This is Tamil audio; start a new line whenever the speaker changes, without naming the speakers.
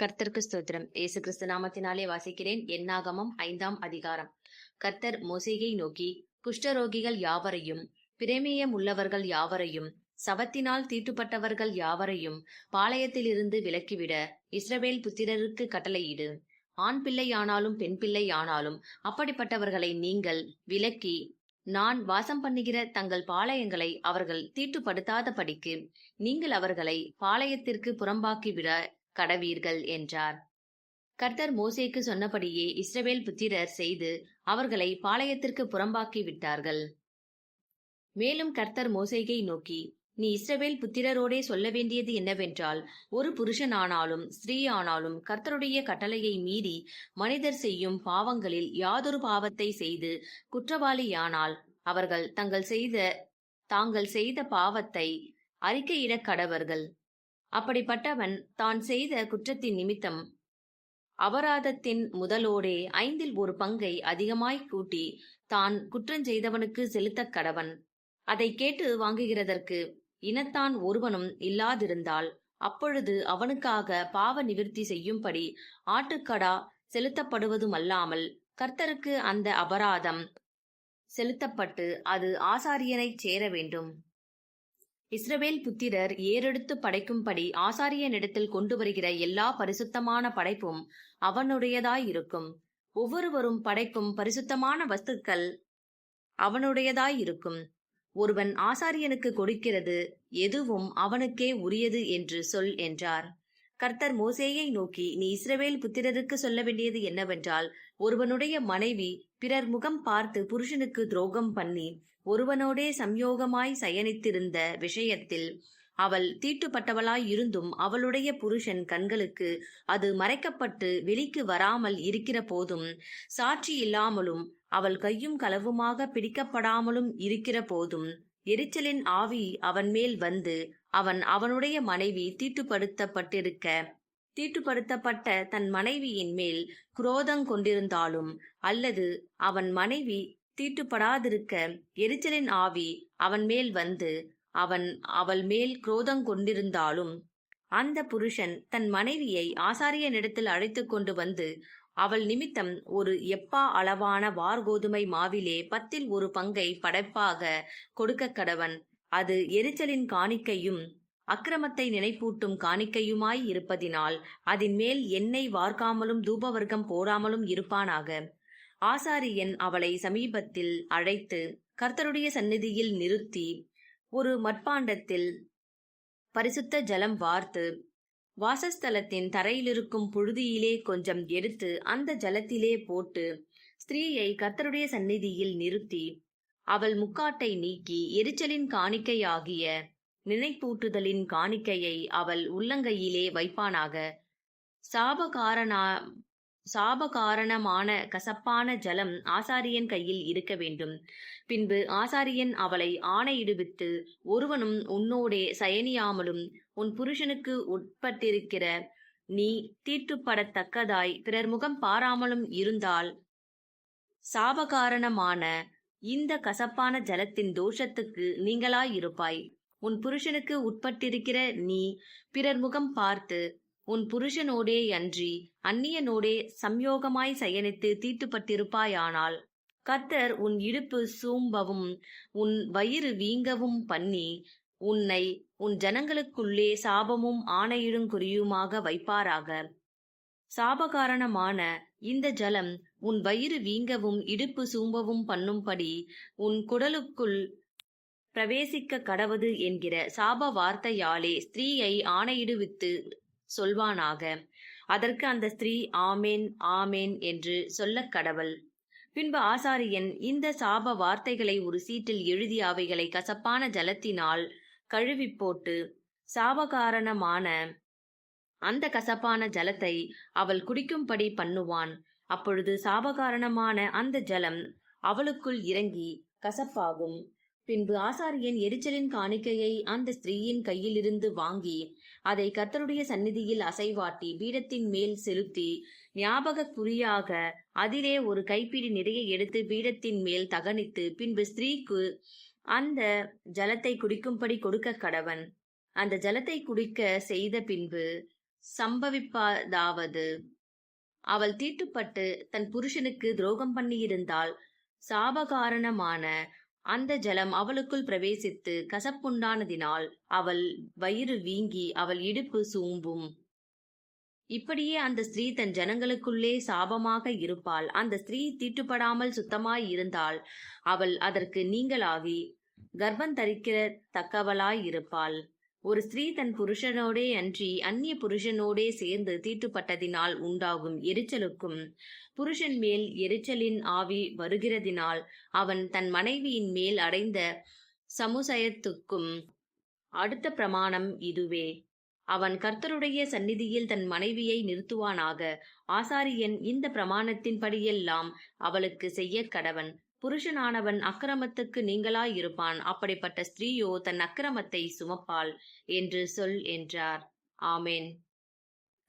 கர்த்தருக்கு ஸ்தோத்திரம். இயேசு கிறிஸ்து நாமத்தினாலே வாசிக்கிறேன். என்னாகமம் ஐந்தாம் அதிகாரம். கர்த்தர் மொசையை நோக்கி குஷ்டரோகிகள் யாவரையும் பிரேமியம் உள்ளவர்கள் யாவரையும் சவத்தினால் தீட்டுப்பட்டவர்கள் யாவரையும் பாளையத்திலிருந்து விலக்கிவிட இஸ்ரவேல் புத்திரருக்கு கட்டளையிடு. ஆண் பிள்ளையானாலும் பெண் பிள்ளையானாலும் அப்படிப்பட்டவர்களை நீங்கள் விலக்கி நான் வாசம் பண்ணுகிற தங்கள் பாளையங்களை அவர்கள் தீட்டுப்படுத்தாத படிக்கு நீங்கள் அவர்களை பாளையத்திற்கு புறம்பாக்கிவிட கடவீர்கள் என்றார். கர்த்தர் மோசேக்கு சொன்னபடியே இஸ்ரவேல் புத்திரர் செய்து அவர்களை பாளையத்திற்கு புறம்பாக்கி விட்டார்கள். மேலும் கர்த்தர் மோசேயை நோக்கி நீ இஸ்ரவேல் புத்திரரோடே சொல்ல வேண்டியது என்னவென்றால் ஒரு புருஷனானாலும் ஸ்திரீயானாலும் கர்த்தருடைய கட்டளையை மீறி மனிதர் செய்யும் பாவங்களில் யாதொரு பாவத்தை செய்து குற்றவாளியானால் அவர்கள் தங்கள் செய்த தாங்கள் செய்த பாவத்தை அறிக்கையிடக் கடவர்கள். அப்படிப்பட்டவன் தான் செய்த குற்றத்தின் நிமித்தம் அபராதத்தின் முதலோடே ஐந்தில் ஒரு பங்கை அதிகமாய் கூட்டி தான் குற்றஞ்செய்தவனுக்கு செலுத்தக் கடவன். அதை கேட்டு வாங்குகிறதற்கு இனத்தான் ஒருவனும் இல்லாதிருந்தால் அப்பொழுது அவனுக்காக பாவ நிவிற்த்தி செய்யும்படி ஆட்டுக்கடா செலுத்தப்படுவதுமல்லாமல் கர்த்தருக்கு அந்த அபராதம் செலுத்தப்பட்டு அது ஆசாரியனைச் சேர வேண்டும். இஸ்ரவேல் புத்திரர் ஏறெடுத்து படைக்கும்படி ஆசாரியனிடத்தில் கொண்டு வருகிற எல்லா பரிசுத்தமான படைப்பும் அவனுடையதாயிருக்கும். ஒவ்வொருவரும் படைக்கும் பரிசுத்தமான வஸ்துக்கள் அவனுடையதாயிருக்கும். ஒருவன் ஆசாரியனுக்கு கொடுக்கிறது எதுவும் அவனுக்கே உரியது என்று சொல் என்றார். கர்த்தர் மோசேயை நோக்கி நீ இஸ்ரவேல் புத்திரருக்கு சொல்ல வேண்டியது என்னவென்றால் ஒருவனுடைய மனைவி பிறர் முகம் பார்த்து புருஷனுக்கு துரோகம் பண்ணி ஒருவனோடே சம்யோகமாய் சயனித்திருந்த விஷயத்தில் அவள் தீட்டுப்பட்டவளாய் இருந்தும் அவளுடைய புருஷன் கண்களுக்கு அது மறைக்கப்பட்டு வெளிக்கு வராமல் இருக்கிற போதும் சாட்சி இல்லாமலும் அவள் கையும் களவுமாக பிடிக்கப்படாமலும் இருக்கிற போதும் எரிச்சலின் ஆவி அவன் மேல் வந்து அவன் அவனுடைய மனைவி தீட்டுப்படுத்தப்பட்டிருக்க தீட்டுப்படுத்தப்பட்ட தன் மனைவியின் மேல் குரோதம் கொண்டிருந்தாலும் அல்லது அவன் மனைவி தீட்டுப்படாதிருக்க எரிச்சலின் ஆவி அவன் மேல் வந்து அவன் அவள் மேல் குரோதம் கொண்டிருந்தாலும் அந்த புருஷன் தன் மனைவியை ஆசாரியனிடத்தில் அழைத்து கொண்டு வந்து அவள் நிமித்தம் ஒரு எப்பா அளவான வார்கோதுமை மாவிலே பத்தில் ஒரு பங்கை படைப்பாக கொடுக்க கடவன். அது எரிச்சலின் காணிக்கையும் அக்கிரமத்தை நினைப்பூட்டும் காணிக்கையுமாய் இருப்பதினால் அதன் மேல் எண்ணெய் வார்க்காமலும் தூபவர்க்கம் போடாமலும் இருப்பானாக. ஆசாரியன் அவளை சமீபத்தில் அழைத்து கர்த்தருடைய சந்நிதியில் நிறுத்தி ஒரு மட்பாண்டத்தில் பரிசுத்த ஜலம் வார்த்து வாசஸ்தலத்தின் தரையிலிருக்கும் புழுதியிலே கொஞ்சம் எடுத்து அந்த ஜலத்திலே போட்டு ஸ்திரீயை கர்த்தருடைய சந்நிதியில் நிறுத்தி அவள் முக்காட்டை நீக்கி எரிச்சலின் காணிக்கையாகிய நினைப்பூட்டுதலின் காணிக்கையை அவள் உள்ளங்கையிலே வைப்பானாக. சாபகாரணா சாபகாரணமான கசப்பான ஜலம் ஆசாரியன் கையில் இருக்க வேண்டும். பின்பு ஆசாரியன் அவளை ஆணையிடுவித்து ஒருவனும் உன்னோடே சயனியாமலும் உன் புருஷனுக்கு உட்பட்டிருக்கிற நீ தீட்டுப்படத்தக்கதாய் பிறர் முகம் பாராமலும் இருந்தால் சாபகாரணமான இந்த கசப்பான ஜலத்தின் தோஷத்துக்கு நீங்களாயிருப்பாய். உன் புருஷனுக்கு உட்பட்டிருக்கிற நீ பிறர் முகம் பார்த்து உன் புருஷனோடே அன்றி அந்நியனோடே சம்யோகமாய் சயனித்து தீட்டுப்பட்டிருப்பாயானால் கத்தர் உன் இடுப்பு சூம்பவும் உன் வயிறு வீங்கவும் பண்ணி உன்னை உன் ஜனங்களுக்குள்ளே சாபமும் ஆணையிடுங்குறியுமாக வைப்பாராக. சாபகாரணமான இந்த ஜலம் உன் வயிறு வீங்கவும் இடுப்பு சூம்பவும் பண்ணும்படி உன் குடலுக்குள் பிரவேசிக்க கடவது என்கிற சாப வார்த்தையாலே ஸ்திரீயை ஆணையிடுவித்து சொல்வானாக. அதற்கு அந்த ஸ்திரீ ஆமேன் ஆமேன் என்று சொல்லக் கடவள். பின்பு ஆசாரியன் இந்த சாப வார்த்தைகளை ஒரு சீட்டில் எழுதி அவைகளை கசப்பான ஜலத்தினால் கழுவி போட்டு சாபகாரணமான அந்த கசப்பான ஜலத்தை அவள் குடிக்கும்படி பண்ணுவான். அப்பொழுது சாபகாரணமான அந்த ஜலம் அவளுக்குள் இறங்கி கசப்பாகும். பின்பு ஆசாரியன் எரிச்சலின் காணிக்கையை அந்த ஸ்திரீயின் கையிலிருந்து வாங்கி அதை கர்த்தருடைய சந்நிதியில் அசைவாட்டி பீடத்தின் மேல் செலுத்தி ஞாபக குறியாக அதிலே ஒரு கைப்பிடி நிறைய எடுத்து பீடத்தின் மேல் தகனித்து பின்பு ஸ்திரீக்கு அந்த ஜலத்தை குடிக்கும்படி கொடுக்க கடவன். அந்த ஜலத்தை குடிக்க செய்த பின்பு சம்பவிப்பதாவது. அவள் தீட்டுப்பட்டு தன் புருஷனுக்கு துரோகம் பண்ணியிருந்தால் சாபகாரணமான அந்த ஜலம் அவளுக்குள் பிரவேசித்து கசப்புண்டானதினால் அவள் வயிறு வீங்கி அவள் இடுப்பு சூம்பும். இப்படியே அந்த ஸ்திரீ தன் ஜனங்களுக்குள்ளே சாபமாக இருப்பாள். அந்த ஸ்திரீ தீட்டுப்படாமல் சுத்தமாய் இருந்தால் அவள் அதற்கு நீங்களாகி கர்ப்பம் தரிக்கிற தக்கவளாய் இருப்பாள். ஒரு ஸ்திரீ தன் புருஷனோடே அன்றி அந்நிய புருஷனோடே சேர்ந்து தீட்டுப்பட்டதினால் உண்டாகும் எரிச்சலுக்கும் புருஷன் மேல் எரிச்சலின் ஆவி வருகிறதினால் அவன் தன் மனைவியின் மேல் அடைந்த சமுசயத்துக்கும் அடுத்த பிரமாணம் இதுவே. அவன் கர்த்தருடைய சந்நிதியில் தன் மனைவியை நிறுத்துவானாக. ஆசாரியன் இந்த பிரமாணத்தின்படியெல்லாம் அவளுக்கு செய்ய கடவன். புருஷனானவன் அக்கிரமத்துக்கு நீங்களாயிருப்பான். அப்படிப்பட்ட ஸ்திரீயோ தன் அக்கிரமத்தை சுமப்பாள் என்று சொல் என்றார். ஆமேன்.